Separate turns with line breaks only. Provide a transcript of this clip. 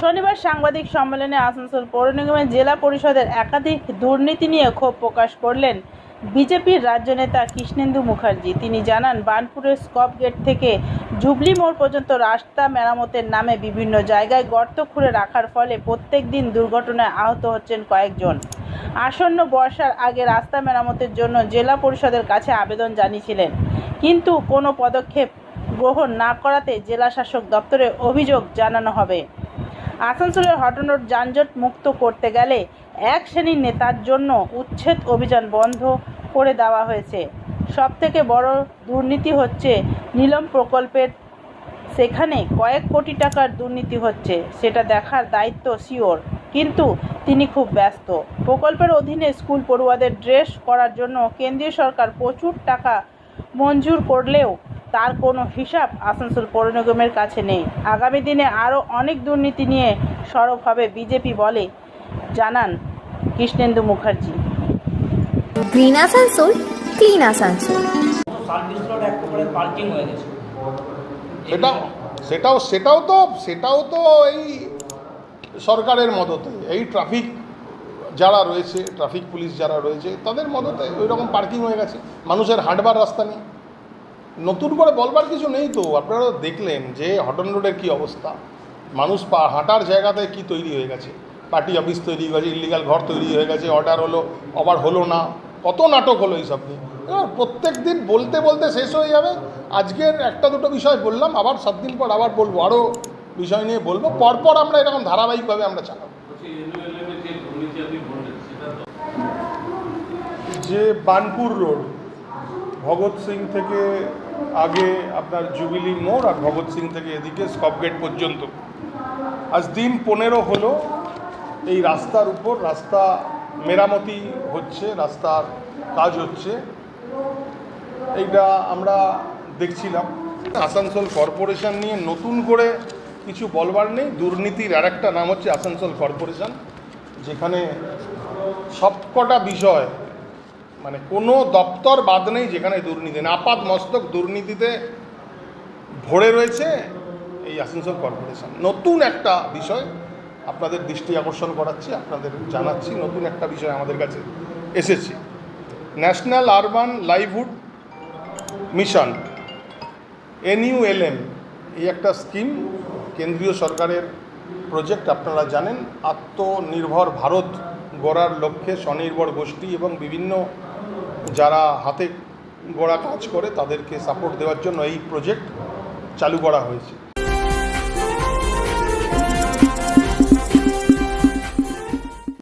শনিবার সাংবাদিক সম্মেলনে আসানসোল পৌর নিগমের জেলা পরিষদের একাধিক দুর্নীতি নিয়ে ক্ষোভ প্রকাশ করলেন বিজেপির রাজ্য নেতা কৃষ্ণেন্দু মুখার্জি। তিনি জানান, বার্নপুরের স্কপ গেট থেকে জুবলি মোড় পর্যন্ত রাস্তা মেরামতের নামে বিভিন্ন জায়গায় গর্ত খুঁড়ে রাখার ফলে প্রত্যেক দিন দুর্ঘটনায় আহত হচ্ছেন কয়েকজন। আসন্ন বর্ষার আগে রাস্তা মেরামতের জন্য জেলা পরিষদের কাছে আবেদন জানিয়েছিলেন। কিন্তু কোনো পদক্ষেপ গ্রহণ না করাতে জেলা শাসক দপ্তরে অভিযোগ জানানো হবে। আসানসোলের হটন রোড যানজট মুক্ত করতে গেলে এক শ্রেণির নেতার জন্য উচ্ছেদ অভিযান বন্ধ করে দেওয়া হয়েছে। সবথেকে বড় দুর্নীতি হচ্ছে নীলম প্রকল্পের। সেখানে কয়েক কোটি টাকার দুর্নীতি হচ্ছে, সেটা দেখার দায়িত্ব সিওর। কিন্তু তিনি খুব ব্যস্ত। প্রকল্পের অধীনে স্কুল পড়ুয়াদের ড্রেস করার জন্য কেন্দ্রীয় সরকার প্রচুর টাকা মঞ্জুর করলেও তার কোনো হিসাব আসানসোল পৌর নিগমের কাছে নেই। আগামী দিনে আরও অনেক দুর্নীতি নিয়ে সরব হবে বিজেপি বলে জানান Krishnendu Mukherjee.
Green Asansol clean Asansol.
হয়ে
সেটাও সেটাও সেটাও তো সেটাও তো এই সরকারের মদতে। এই ট্রাফিক যারা রয়েছে ট্রাফিক পুলিশ যারা রয়েছে তাদের মদতে ওই রকম পার্কিং হয়ে গেছে। মানুষের হাঁটবার রাস্তা নেই। নতুন করে বলবার কিছু নেই তো। আপনারা দেখলেন যে হটন রোডের কী অবস্থা। মানুষ পা হাঁটার জায়গাতে কি তৈরি হয়ে গেছে? পার্টি অফিস তৈরি হয়ে গেছে ইলিগাল ঘর তৈরি হয়ে গেছে অর্ডার হলো আবার হলো না। কত নাটক হলো এইসব নিয়ে। এবার প্রত্যেক দিন বলতে বলতে শেষ হয়ে যাবে। আজকের একটা দুটো বিষয় বললাম আবার সাত দিন পর আবার বলব আরও বিষয় নিয়ে বলব। পরপর আমরা এরকম ধারাবাহিকভাবে আমরা চালাবো।
যে বানপুর রোড ভগৎ সিং থেকে আগে আপনার জুবিলি মোড় আর ভগৎ সিং থেকে এদিকে স্কপ গেট পর্যন্ত। আজ দিন পনেরো হলো এই রাস্তার উপর, রাস্তা মেরামতি হচ্ছে, রাস্তার কাজ হচ্ছে। এইটা আমরা দেখছিলাম। আসানসোল কর্পোরেশন নিয়ে নতুন করে কিছু বলবার নেই। দুর্নীতির আর একটা নাম হচ্ছে আসানসোল কর্পোরেশন, যেখানে সবকটা বিষয় মানে কোনো দপ্তর বাদ নেই যেখানে দুর্নীতি আপাত মস্তক দুর্নীতিতে ভরে রয়েছে এই আসানসোল কর্পোরেশন। নতুন একটা বিষয় আপনাদের দৃষ্টি আকর্ষণ করাচ্ছি, আপনাদের জানাচ্ছি, নতুন একটা বিষয় আমাদের কাছে এসেছে। National urban livelihood mission, NULM, এই একটা স্কিম কেন্দ্রীয় সরকারের প্রজেক্ট, আপনারা জানেন, আত্মনির্ভর ভারত গড়ার লক্ষ্যে স্বনির্ভর গোষ্ঠী এবং বিভিন্ন যারা হাতে গড়া কাজ করে তাদেরকে সাপোর্ট দেওয়ার জন্য এই প্রজেক্ট চালু করা হয়েছে।